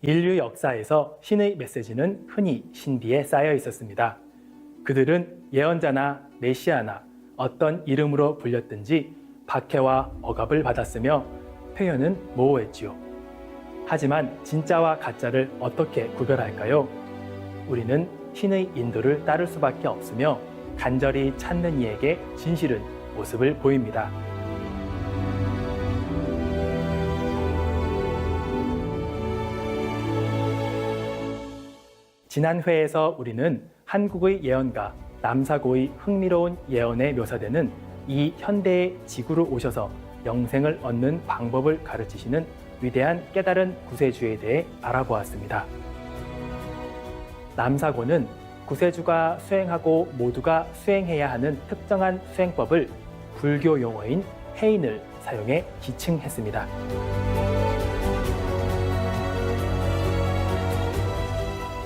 인류 역사에서 신의 메시지는 흔히 신비에 쌓여 있었습니다. 그들은 예언자나 메시아나 어떤 이름으로 불렸든지 박해와 억압을 받았으며 표현은 모호했지요. 하지만 진짜와 가짜를 어떻게 구별할까요? 우리는 신의 인도를 따를 수밖에 없으며 간절히 찾는 이에게 진실은 모습을 보입니다. 지난 회에서 우리는 한국의 예언가 남사고의 흥미로운 예언에 묘사되는 이 현대의 지구로 오셔서 영생을 얻는 방법을 가르치시는 위대한 깨달은 구세주에 대해 알아보았습니다. 남사고는 구세주가 수행하고 모두가 수행해야 하는 특정한 수행법을 불교 용어인 해인을 사용해 지칭했습니다.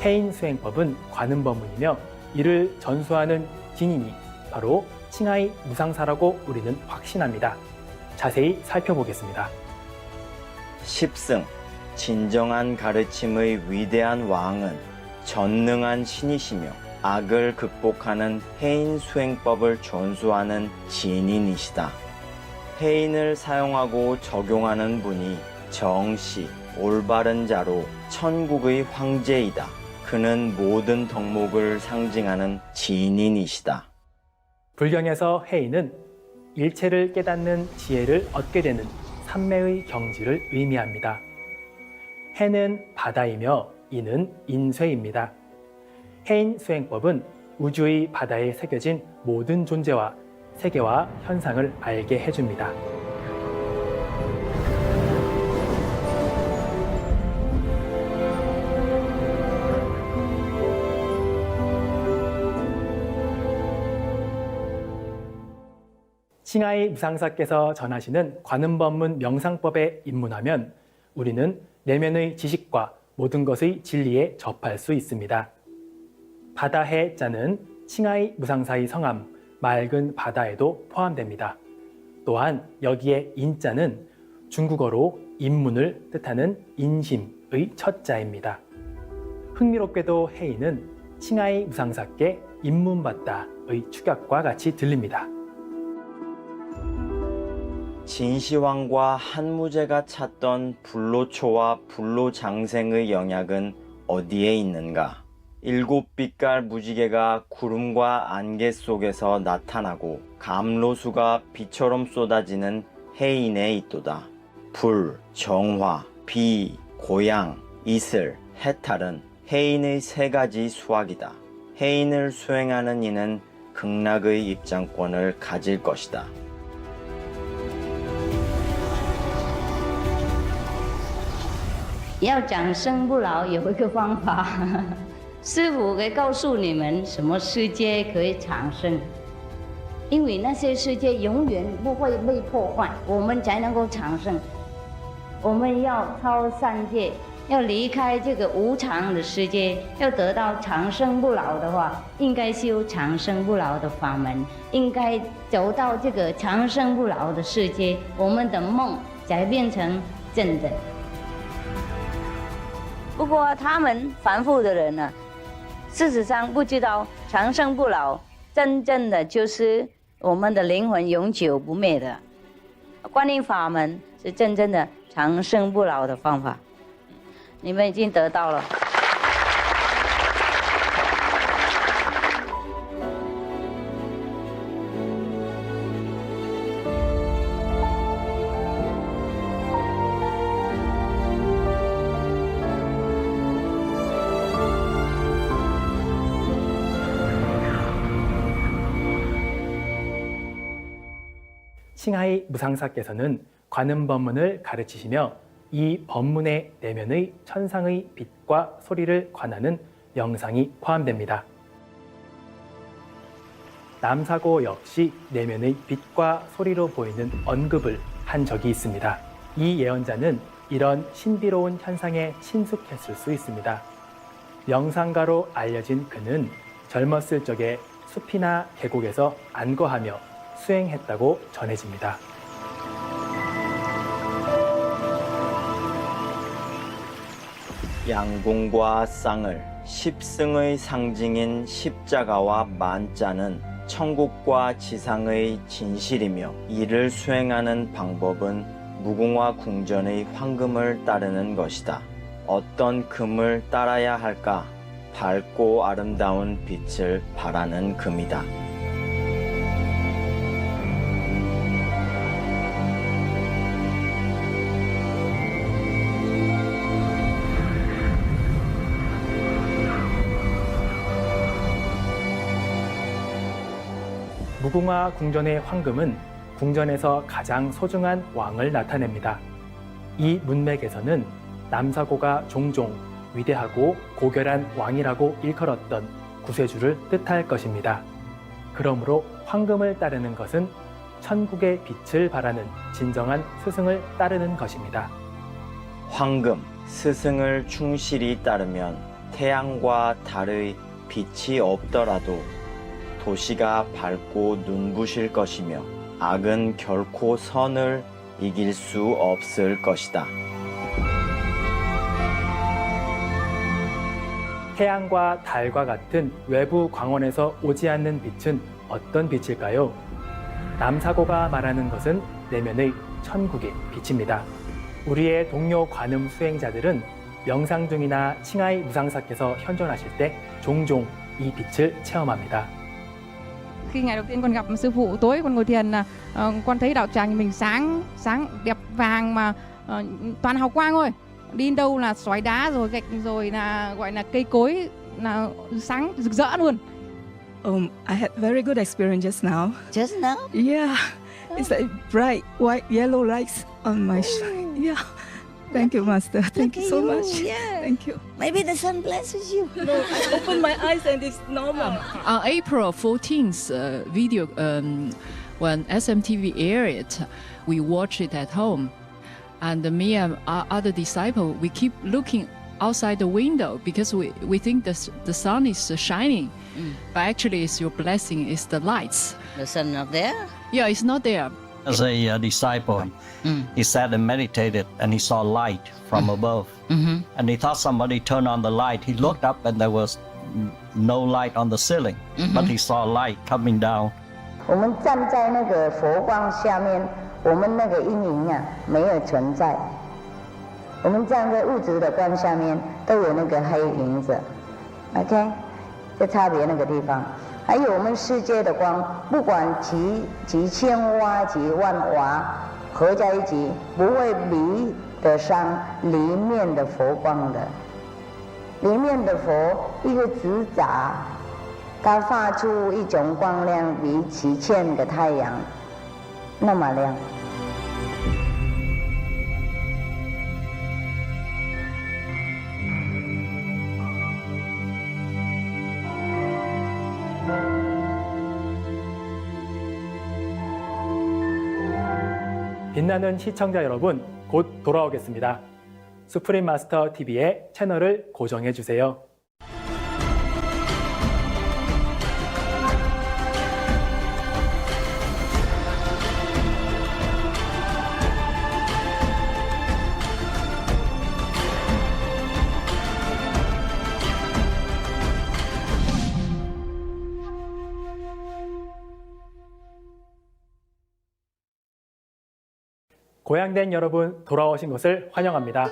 해인 수행법은 관음법문이며 이를 전수하는 진인이 바로 칭하이 무상사라고 우리는 확신합니다. 자세히 살펴보겠습니다. 십승, 진정한 가르침의 위대한 왕은 전능한 신이시며 악을 극복하는 해인 수행법을 전수하는 진인이시다. 해인을 사용하고 적용하는 분이 정시, 올바른 자로 천국의 황제이다. 그는 모든 덕목을 상징하는 진인이시다. 불경에서 해인은 일체를 깨닫는 지혜를 얻게 되는 삼매의 경지를 의미합니다. 해는 바다이며 이는 인쇄입니다. 해인 수행법은 우주의 바다에 새겨진 모든 존재와 세계와 현상을 알게 해줍니다. 칭하이 무상사께서 전하시는 관음법문 명상법에 입문하면 우리는 내면의 지식과 모든 것의 진리에 접할 수 있습니다. 바다해 자는 칭하이 무상사의 성함 맑은 바다에도 포함됩니다. 또한 여기에 인자는 중국어로 인문을 뜻하는 인심의 첫 자입니다. 흥미롭게도 해인은 칭하이 무상사께 인문받다의 축약과 같이 들립니다. 진시황과 한무제가 찾던 불로초와 불로장생의 영약은 어디에 있는가? 일곱 빛깔 무지개가 구름과 안개 속에서 나타나고 감로수가 비처럼 쏟아지는 해인에 있도다. 불, 정화, 비, 고양, 이슬, 해탈은 해인의 세 가지 수학이다. 해인을 수행하는 이는 극락의 입장권을 가질 것이다. 要长生不老有一个方法，师傅可以告诉你们什么世界可以长生，因为那些世界永远不会被破坏，我们才能够长生。我们要超三界，要离开这个无常的世界，要得到长生不老的话，应该修长生不老的法门，应该走到这个长生不老的世界，我们的梦才变成真的。不过他们凡夫的人呢，事实上不知道长生不老，真正的就是我们的灵魂永久不灭的。观念法门是真正的长生不老的方法，你们已经得到了。 칭하이 무상사께서는 관음법문을 가르치시며 이 법문의 내면의 천상의 빛과 소리를 관하는 명상이 포함됩니다. 남사고 역시 내면의 빛과 소리로 보이는 언급을 한 적이 있습니다. 이 예언자는 이런 신비로운 현상에 친숙했을 수 있습니다. 명상가로 알려진 그는 젊었을 적에 숲이나 계곡에서 안거하며 수행했다고 전해집니다. 양궁과 쌍을 십승의 상징인 십자가와 만자는 천국과 지상의 진실이며 이를 수행하는 방법은 무궁화 궁전의 황금을 따르는 것이다. 어떤 금을 따라야 할까? 밝고 아름다운 빛을 바라는 금이다. 무궁화 궁전의 황금은 궁전에서 가장 소중한 왕을 나타냅니다. 이 문맥에서는 남사고가 종종 위대하고 고결한 왕이라고 일컬었던 구세주를 뜻할 것입니다. 그러므로 황금을 따르는 것은 천국의 빛을 바라는 진정한 스승을 따르는 것입니다. 황금, 스승을 충실히 따르면 태양과 달의 빛이 없더라도 도시가 밝고 눈부실 것이며 악은 결코 선을 이길 수 없을 것이다. 태양과 달과 같은 외부 광원에서 오지 않는 빛은 어떤 빛일까요? 남사고가 말하는 것은 내면의 천국의 빛입니다. 우리의 동료 관음 수행자들은 명상 중이나 칭하이 무상사께서 현존하실 때 종종 이 빛을 체험합니다. Khi ngày đầu tiên con gặp sư phụ tối con ngồi thiền là ờ, con thấy đạo tràng nhà mình sáng sáng đẹp vàng mà ờ, toàn hào quang thôi. Đi đâu là xoáy đá rồi gạch rồi là gọi là cây cối là sáng rực rỡ luôn. Um, I had very good experience just now. Just now, Yeah, it's like bright white yellow lights on my. Sh- yeah, thank you, Master. Thank you so much. Yeah, Thank you. maybe the sun blesses you. No, I open my eyes and it's normal. On April 14th uh, video, um, when SMTV aired it, we watched it at home. And me and our other disciple, we keep looking outside the window because we, we think the, the sun is shining. Mm. But actually, it's your blessing, it's the lights. The sun not there. Yeah, it's not there As a uh, disciple, Mm. he sat and meditated and he saw light from above. Mm-hmm. And he thought somebody turned on the light. He looked up and there was n- no light on the ceiling, but he saw light coming down 我们站在那个佛光下面，我们那个阴影啊没有存在。我们站在物质的光下面，都有那个黑影子，OK，这差别那个地方。 还有我们世界的光，不管几几千瓦、几万瓦合在一起，不会比得上里面的佛光的。里面的佛一个指甲它发出一种光亮，比几千个太阳那么亮。 빛나는 시청자 여러분, 곧 돌아오겠습니다. 수프림 마스터 TV의 채널을 고정해 주세요. 고향된 여러분 돌아오신 것을 환영합니다.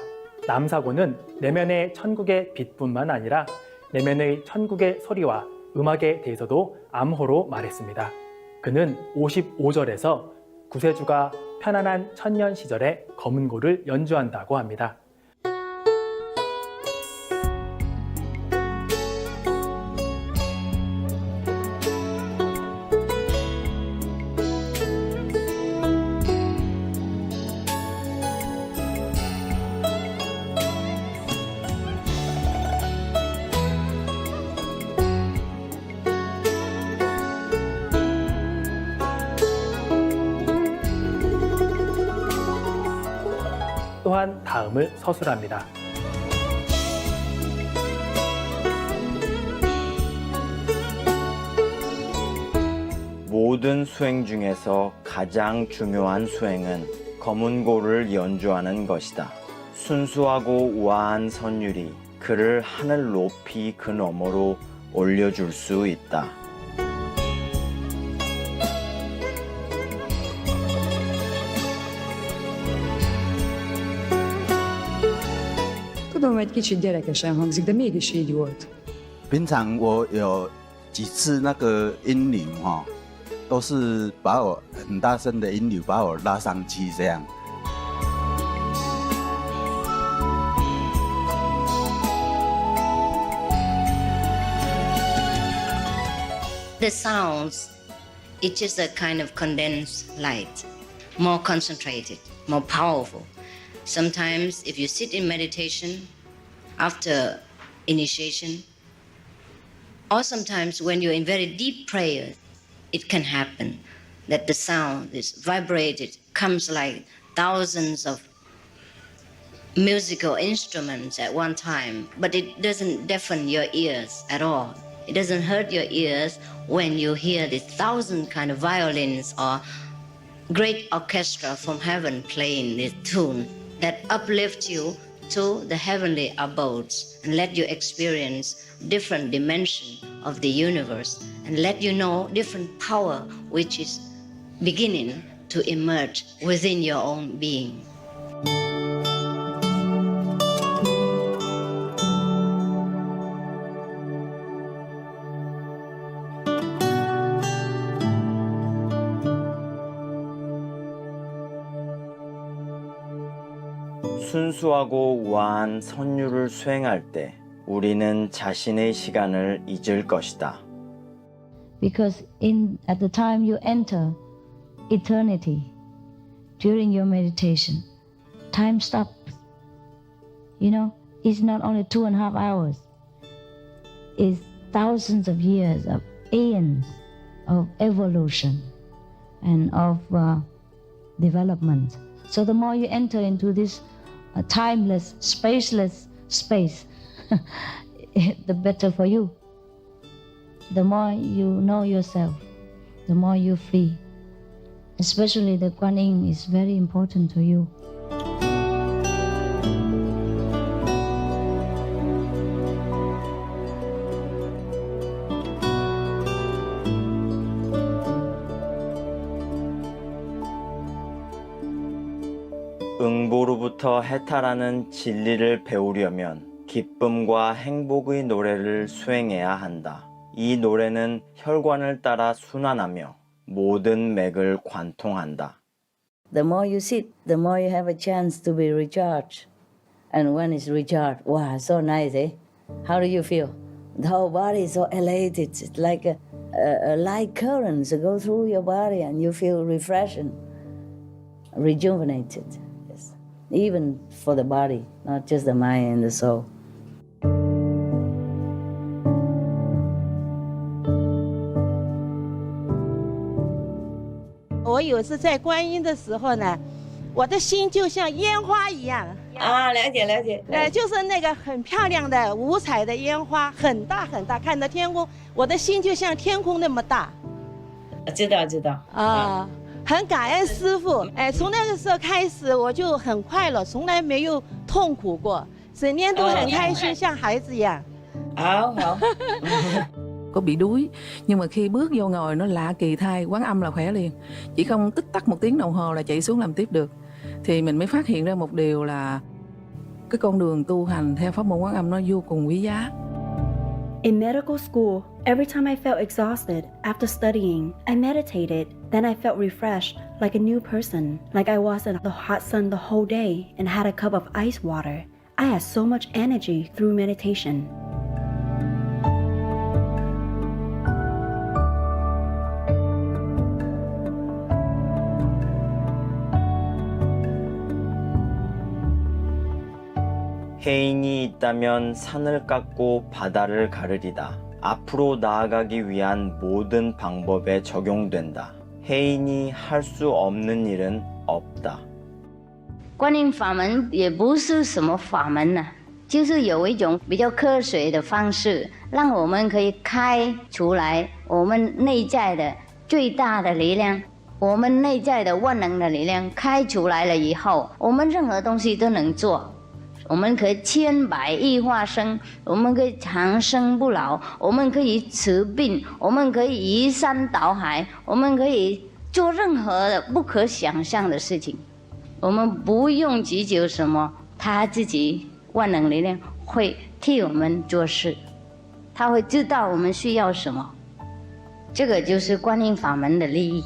남사고는 내면의 천국의 빛뿐만 아니라 내면의 천국의 소리와 음악에 대해서도 암호로 말했습니다. 그는 55절에서 구세주가 편안한 천년 시절에 검은 고를 연주한다고 합니다. 다음을 서술합니다. 모든 수행 중에서 가장 중요한 수행은 검은고를 연주하는 것이다. 순수하고 우아한 선율이 그를 하늘 높이 그 너머로 올려줄 수 있다. ，Tudom, hogy kicsit gyerekesen hangzik, de mégis így volt. 平常我有几次那个音流哈、都是把我很大声的音流把我拉上去这样。 The sounds, it's just a kind of condensed light, more concentrated, more powerful. Sometimes, if you sit in meditation after initiation, or sometimes when you're in very deep prayer, it can happen that the sound is vibrated, comes like thousands of musical instruments at one time, but it doesn't deafen your ears at all. It doesn't hurt your ears when you hear the thousand kind of violins or great orchestra from heaven playing this tune that uplift you to the heavenly abodes and let you experience different dimension of the universe and let you know different power which is beginning to emerge within your own being.《 순수하고 우아한 선율을 수행할 때 우리는 자신의 시간을 잊을 것이다. Because in at the time you enter eternity during your meditation, time stops. You know, it's not only two and a half hours. It's thousands of years of aeons of evolution and of uh, development. So the more you enter into this uh, timeless, spaceless space, the better for you. The more you know yourself, the more you free. Especially the Kuan Yin is very important to you. 응보로부터 해탈하는 진리를 배우려면 기쁨과 행복의 노래를 수행해야 한다. 이 노래는 혈관을 따라 순환하며 모든 맥을 관통한다. The more you sit, the more you have a chance to be recharged. And when it's recharged, wow, so nice, eh? How do you feel? The whole body is so elated. It's like a, a, a light currents go through your body and you feel refreshing, rejuvenated. Even for the body, not just the mind and the soul. 我有次在观音的时候呢，我的心就像烟花一样，啊，了解了解。呃，就是那个很漂亮的五彩的烟花，很大很大，看到天空，我的心就像天空那么大知道知道。啊。很感恩师傅，哎，从那个时候开始我就很快乐，从来没有痛苦过，整天都很开心，像孩子一样。好好。 có bị đuối nhưng mà khi bước vô ngồi nó lạ kỳ thay quán âm là khỏe liền chỉ không tích tắc một tiếng đồng hồ là chạy xuống làm tiếp được thì mình mới phát hiện ra một điều là cái con đường tu hành theo pháp môn quán âm nó vô cùng quý giá In medical school, every time I felt exhausted after studying, I meditated. Then I felt refreshed, like a new person, like I was in the hot sun the whole day and had a cup of ice water. I had so much energy through meditation. 해인이 있다면 산을 깎고 바다를 가르리다. 앞으로 나아가기 위한 모든 방법에 적용된다. 해인이 할 수 없는 일은 없다. 观音法门也不是什么法门呐、就是有一种比较科学的方式，让我们可以开出来我们内在的最大的力量，我们内在的万能的力量开出来了以后，我们任何东西都能做。 我们可以千百亿化身，我们可以长生不老，我们可以治病，我们可以移山倒海，我们可以做任何的不可想象的事情。我们不用祈求什么，他自己万能力量会替我们做事，他会知道我们需要什么。这个就是观音法门的利益。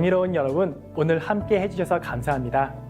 경이로운 여러분, 오늘 함께 해주셔서 감사합니다.